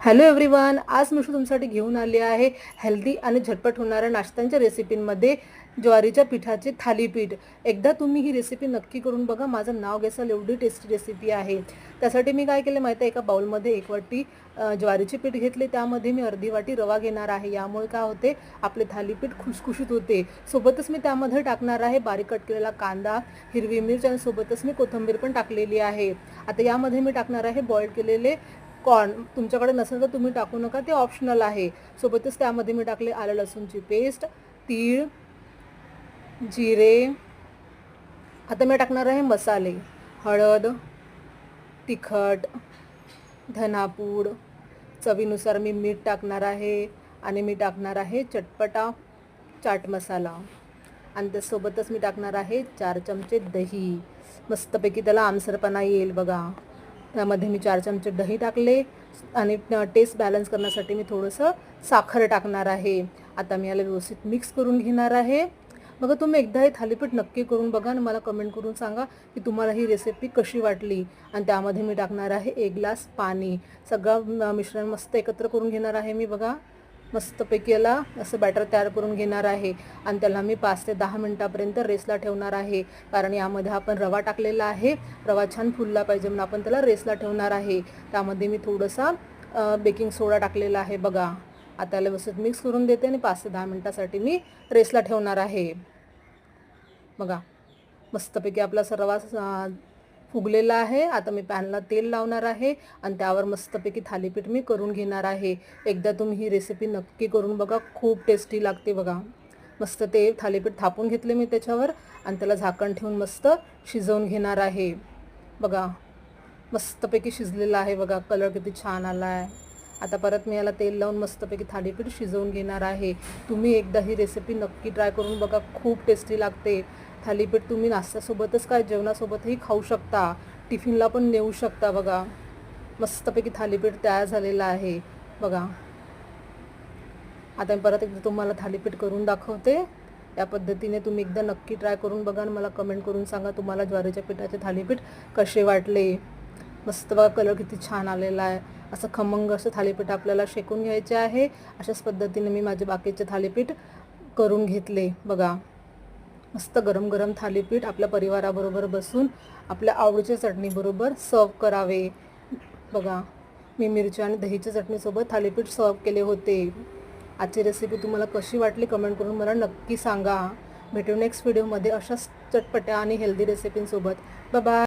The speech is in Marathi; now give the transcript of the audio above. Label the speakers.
Speaker 1: हॅलो एव्हरीवन आज मिशू तुमच्यासाठी घेऊन आली आहे हेल्दी आणि झटपट होणाऱ्या नाश्त्यांच्या रेसिपींमध्ये ज्वारीच्या पिठाचे थालीपीठ. एकदा तुम्ही ही रेसिपी नक्की करून बघा माझं नाव घेसाल एवढी टेस्टी रेसिपी आहे. त्यासाठी मी काय केलं माहिती आहे एका बाउलमध्ये एक वाटी ज्वारीचे पीठ घेतले. त्यामध्ये मी अर्धी वाटी रवा घेणार आहे. यामुळे काय होते आपले थालीपीठ खुसखुशीत होते. सोबतच मी त्यामध्ये टाकणार आहे बारीक कट केलेला कांदा हिरवी मिरच आणि सोबतच मी कोथिंबीर पण टाकलेली आहे. आता यामध्ये मी टाकणार आहे बॉईल केलेले कॉर्न तुमच्याकडे नसेल तर तुम्ही टाकू नका ते ऑप्शनल आहे. सोबतच त्यामध्ये मी टाकले आलं लसूणची पेस्ट तीळ जिरे. आता मी टाकणार आहे मसाले. हळद तिखट धनापूड. चवीनुसार मी मीठ टाकणार आहे आणि मी टाकणार आहे चटपटा चाट मसाला. आणि त्यासोबतच मी टाकणार आहे चार चमचे दही. मस्तपैकी त्याला आमसरपणा येईल बघा. त्यामध्ये मी चार चमचे दही टाकले आणि टेस्ट बॅलन्स करण्यासाठी मी थोडंसं साखर टाकणार आहे. आता मी याला व्यवस्थित मिक्स करून घेणार आहे. बघा तुम्ही एकदा हे थालीपीठ नक्की करून बघा आणि मला कमेंट करून सांगा की तुम्हाला ही रेसिपी कशी वाटली. आणि त्यामध्ये मी टाकणार आहे एक ग्लास पाणी. सगळं मिश्रण मस्त एकत्र करून घेणार आहे मी बघा. मस्तपैकी याला असं बॅटर तयार करून घेणार आहे. आणि त्याला मी पाच ते दहा मिनटापर्यंत रेसला ठेवणार आहे. कारण यामध्ये आपण रवा टाकलेला आहे. रवा छान फुलला पाहिजे म्हणून आपण त्याला रेसला ठेवणार आहे. त्यामध्ये मी थोडंसा बेकिंग सोडा टाकलेला आहे बघा. आता याला व्यवस्थित मिक्स करून देते आणि पाच ते दहा मिनटासाठी मी रेसला ठेवणार आहे. बघा. मस्तपैकी आपला असा रवा फुगलेला आहे. आता मी पॅनला तेल लावणार आहे आणि त्यावर मस्तपैकी थालीपीठ मी करून घेणार आहे. एकदा तुम्ही ही रेसिपी नक्की करून बघा. खूप टेस्टी लागते बघा. मस्त ते थालीपीठ थापून घेतले मी त्याच्यावर आणि त्याला झाकण ठेवून मस्त शिजवून घेणार आहे. बघा. मस्तपैकी शिजलेलं आहे बघा. कलर किती छान आला आहे आता परत मी याला तेल लावून मस्तपैकी थालीपीठ शिजवून घेणार आहे. तुम्ही एकदा ही रेसिपी नक्की ट्राय करून बघा. खूप टेस्टी लागते. थालीपीठ तुम्ही नाश्त्यासोबतच काय जेवणासोबतही खाऊ शकता. टिफिनला पण नेऊ शकता बघा. मस्तपैकी थालीपीठ तयार झालेलं आहे बघा. आता मी परत एकदा तुम्हाला थालीपीठ करून दाखवते. या पद्धतीने तुम्ही एकदा नक्की ट्राय करून बघा आणि मला कमेंट करून सांगा तुम्हाला ज्वारीच्या पिठाचे थालीपीठ कसे वाटले. मस्त बघा कलर किती छान आलेला आहे. असं खमंग असं थालीपीठ आपल्याला शेकून घ्यायचे आहे. अशाच पद्धतीने मी माझे बाकीचे थालीपीठ करून घेतले बघा. मस्त गरम गरम थालीपीठ आपल्या परिवाराबरोबर बसून आपल्या आवडीच्या चटणीबरोबर सर्व करावे. बघा मी मिरची आणि दहीच्या चटणीसोबत थालीपीठ सर्व केले होते. आजची रेसिपी तुम्हाला कशी वाटली कमेंट करून मला नक्की सांगा. भेटू नेक्स्ट व्हिडिओमध्ये अशाच चटपट्या आणि हेल्दी रेसिपींसोबत बाय